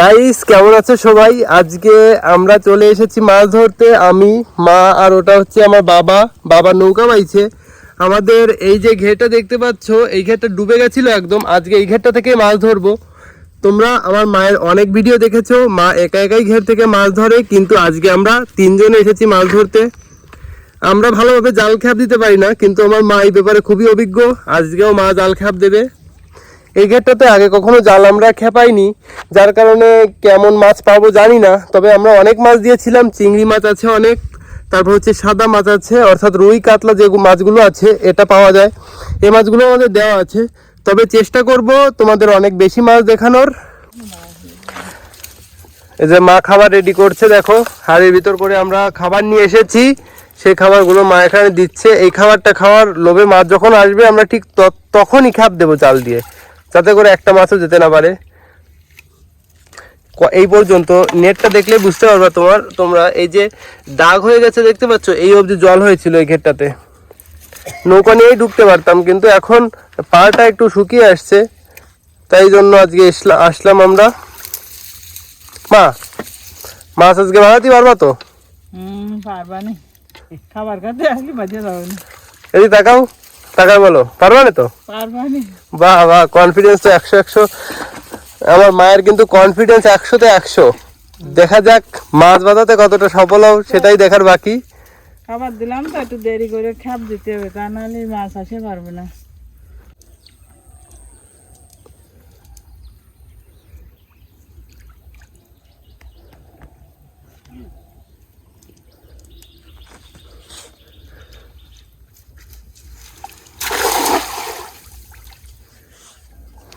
Guys কেমন আছো সবাই? আজকে আমরা চলে এসেছি মাছ ধরতে। আমি, মা আর ওটা হচ্ছে আমার বাবা। বাবা নৌকা বাইছে। আমাদের এই যে ঘেরটা দেখতে পাচ্ছ, এই ঘেরটা ডুবে গেছিল একদম। আজকে এই ঘেরটা থেকে মাছ ধরবো। তোমরা আমার মায়ের অনেক ভিডিও দেখেছ। মা একা একাই ঘের থেকে মাছ ধরে, কিন্তু আজকে আমরা তিনজনে এসেছি মাছ ধরতে। আমরা ভালোভাবে জাল খ্যাপ দিতে পারি না, কিন্তু আমার মা এই ব্যাপারে খুবই অভিজ্ঞ। আজকেও মা জাল খ্যাপ দেবে। এই ঘেরটাতে আগে কখনো জাল আমরা খেপাইনি, যার কারণে কেমন মাছ পাবো জানি না, তবে আমরা অনেক মাছ দিয়েছিলাম, চিংড়ি মাছ আছে অনেক, তারপর হচ্ছে সাদা মাছ আছে, অর্থাৎ রুই, কাতলা যে মাছগুলো আছে, এটা পাওয়া যায়। এই মাছগুলো আমাদের দেওয়া আছে, তবে চেষ্টা করব তোমাদের অনেক বেশি মাছ দেখানোর। এই যে মা খাবার রেডি করছে, দেখো, হাড়ির ভিতর করে আমরা খাবার নিয়ে এসেছি, সেই খাবারগুলো মা এখানে দিচ্ছে, এই খাবারটা খাওয়ার লোভে মাছ যখন আসবে, আমরা ঠিক তখনই খাপ দেবো চাল দিয়ে। যাতে করে একটা মাছও যেতে না পারে। এই পর্যন্ত নেটটা দেখলে বুঝতে পারবা তোমার তোমরা এই যে দাগ হয়ে গেছে দেখতে পাচ্ছ এই অবধি জল হয়েছিল এই ঘেরটাতে নৌকা নিয়েই ঢুকতে পারতাম কিন্তু এখন পাড়টা একটু শুকিয়ে আসছে। তাই জন্য আজকে আসলাম আমরা। মা মাছ আজকে ভাড়াতে পারবা তো? পারবা নি। খাবার খাতে আসলে বাজে যাবে তাকাও। তাকাও বলো? পারবানে তো? বাহ বাহ কনফিডেন্স তো একশো একশো। আমার মায়ের কিন্তু কনফিডেন্স একশোতে একশো। দেখা যাক মাছ বাজাতে কতটা সফল হও সেটাই দেখার বাকি। খাবার দিলাম তো একটু দেরি করে খাপ দিতে হবে তা নাহলে মাছ আসে পারবে না।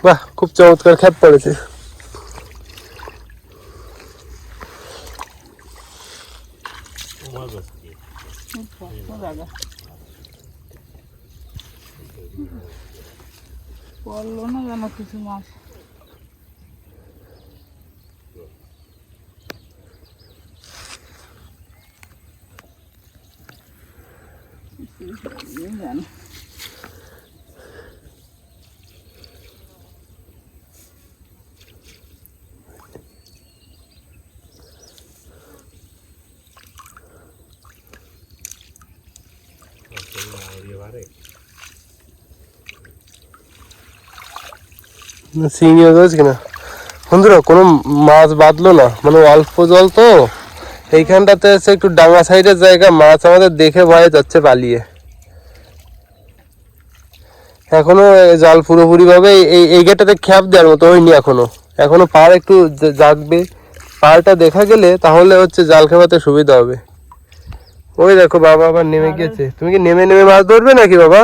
বাহ খুব চমৎকার খ্যাপ পড়েছে। পড়ল না যেন কিছু মাছ। শিঙি হয়েছে কিনা? বন্ধুরা, কোনো মাছ বাঁধলো না। মানে অল্প জল তো। এইখানটাতে আছে একটু ডাঙা সাইডের জায়গা। মাছ আমাদের দেখে ভয়ে যাচ্ছে পালিয়ে। এখনও জাল পুরোপুরি ভাবে এই এই গেটাতে খ্যাপ দেওয়ার মতো হয়নি এখনও। এখনও পাড় একটু জাগবে। পাড়টা দেখা গেলে তাহলে হচ্ছে জাল খেপাতে সুবিধা হবে। ওই দেখো বাবা আবার নেমে গেছে। তুমি কি নেমে নেমে মাছ ধরবে নাকি বাবা?